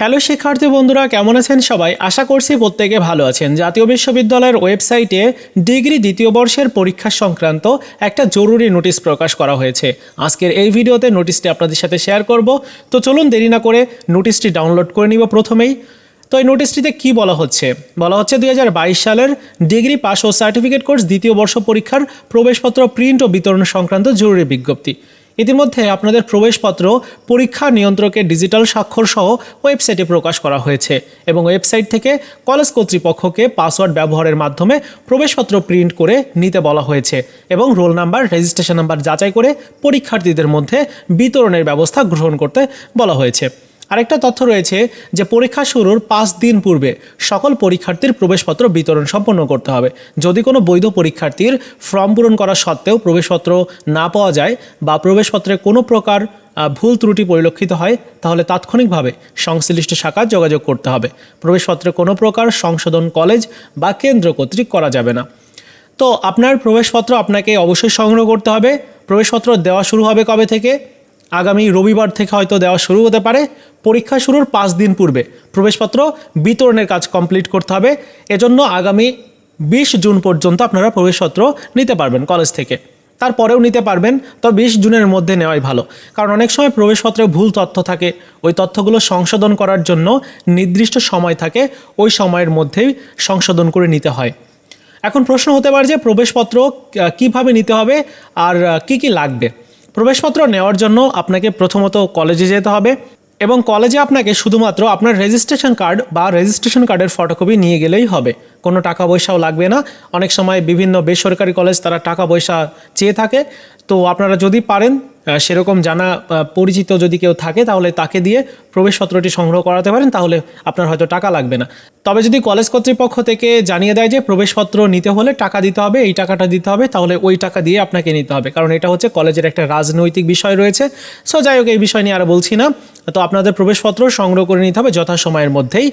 Hello শিক্ষার্থী বন্ধুরা, কেমন আছেন সবাই? আশা করছি প্রত্যেকে ভালো আছেন। জাতীয় বিশ্ববিদ্যালয়ের ওয়েবসাইটে ডিগ্রি দ্বিতীয় বর্ষের পরীক্ষা সংক্রান্ত একটা জরুরি নোটিশ প্রকাশ করা হয়েছে। আজকের এই ভিডিওতে নোটিশটি আপনাদের সাথে শেয়ার করব। তো চলুন দেরি না করে নোটিশটি ডাউনলোড করে নিব প্রথমেই। তো এই নোটিশটিতে কি বলা হচ্ছে? বলা হচ্ছে দুই হাজার বাইশ সালের ডিগ্রি পাস ও সার্টিফিকেট কোর্স দ্বিতীয় বর্ষ পরীক্ষার প্রবেশপত্র, প্রিন্ট ও বিতরণ সংক্রান্ত জরুরি বিজ্ঞপ্তি। ইতিমধ্যে আপনাদের প্রবেশপত্র পরীক্ষা নিয়ন্ত্রকের ডিজিটাল স্বাক্ষর সহ ওয়েবসাইটে প্রকাশ করা হয়েছে এবং ওয়েবসাইট থেকে কলেজ কর্তৃপক্ষকে পাসওয়ার্ড ব্যবহারের মাধ্যমে প্রবেশপত্র প্রিন্ট করে নিতে বলা হয়েছে এবং রোল নাম্বার, রেজিস্ট্রেশন নাম্বার যাচাই করে পরীক্ষার্থীদের মধ্যে বিতরণের ব্যবস্থা গ্রহণ করতে বলা হয়েছে। আরেকটা তথ্য রয়েছে যে পরীক্ষা শুরুর পাঁচ দিন পূর্বে সকল পরীক্ষার্থীর প্রবেশপত্র বিতরণ সম্পন্ন করতে হবে। যদি কোনো বৈধ পরীক্ষার্থীর ফর্ম পূরণ করা সত্ত্বেও প্রবেশপত্র না পাওয়া যায় বা প্রবেশপত্রে কোনো প্রকার ভুল ত্রুটি পরিলক্ষিত হয়, তাহলে তাৎক্ষণিকভাবে সংশ্লিষ্ট শাখায় যোগাযোগ করতে হবে। প্রবেশপত্রে কোনো প্রকার সংশোধন কলেজ বা কেন্দ্র কর্তৃক করা যাবে না। তো আপনার প্রবেশপত্র আপনাকে অবশ্যই সংগ্রহ করতে হবে। প্রবেশপত্র দেওয়া শুরু হবে কবে থেকে? আগামী রবিবার থেকে হয়তো দেওয়া শুরু হতে পারে। পরীক্ষা শুরুর পাঁচ দিন পূর্বে। প্রবেশপত্র বিতরণের কাজ কমপ্লিট করতে হবে। এজন্য আগামী বিশ জুন পর্যন্ত আপনারা প্রবেশপত্র নিতে পারবেন কলেজ থেকে। তারপরেও নিতে পারবেন, তো বিশ জুনের মধ্যে নেওয়াই ভালো। কারণ অনেক সময় প্রবেশপত্রে ভুল তথ্য থাকে। ওই তথ্যগুলো সংশোধন করার জন্য নির্দিষ্ট সময় থাকে। ওই সময়ের মধ্যেই সংশোধন করে নিতে হয়। এখন প্রশ্ন হতে পারে যে প্রবেশপত্র কীভাবে নিতে হবে? আর কি কি লাগবে? প্রবেশপত্র নেওয়ার জন্য আপনাকে প্রথমত কলেজে যেতে হবে। এবং কলেজে আপনাকে শুধুমাত্র আপনার রেজিস্ট্রেশন কার্ড বা রেজিস্ট্রেশন কার্ডের ফটোকপি নিয়ে গেলেই হবে। কোনো টাকা পয়সাও লাগবে না। অনেক সময় বিভিন্ন বেসরকারি কলেজ তারা টাকা পয়সা চেয়ে থাকে। তো আপনারা যদি পারেন সেরকম জানা পরিচিত যদি কেউ থাকে, তাহলে তাকে দিয়ে প্রবেশপত্রটি সংগ্রহ করাতে পারেন। তাহলে আপনার হয়তো টাকা লাগবে না। তবে যদি কলেজ কর্তৃপক্ষ থেকে জানিয়ে দেয় যে প্রবেশপত্র নিতে হলে টাকা দিতে হবে, এই টাকাটা দিতে হবে, তাহলে ওই টাকা দিয়ে আপনাকে নিতে হবে। কারণ এটা হচ্ছে কলেজের একটা রাজনৈতিক বিষয় রয়েছে। সো যাই হোক, এই বিষয় নিয়ে আর বলছি না। তো আপনাদের প্রবেশপত্র সংগ্রহ করে নিতে হবে যথাসময়ের মধ্যেই।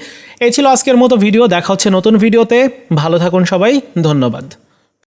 এই ছিল আজকের মতো ভিডিও, দেখা হচ্ছে নতুন ভিডিওতে। ভালো থাকুন সবাই, ধন্যবাদ।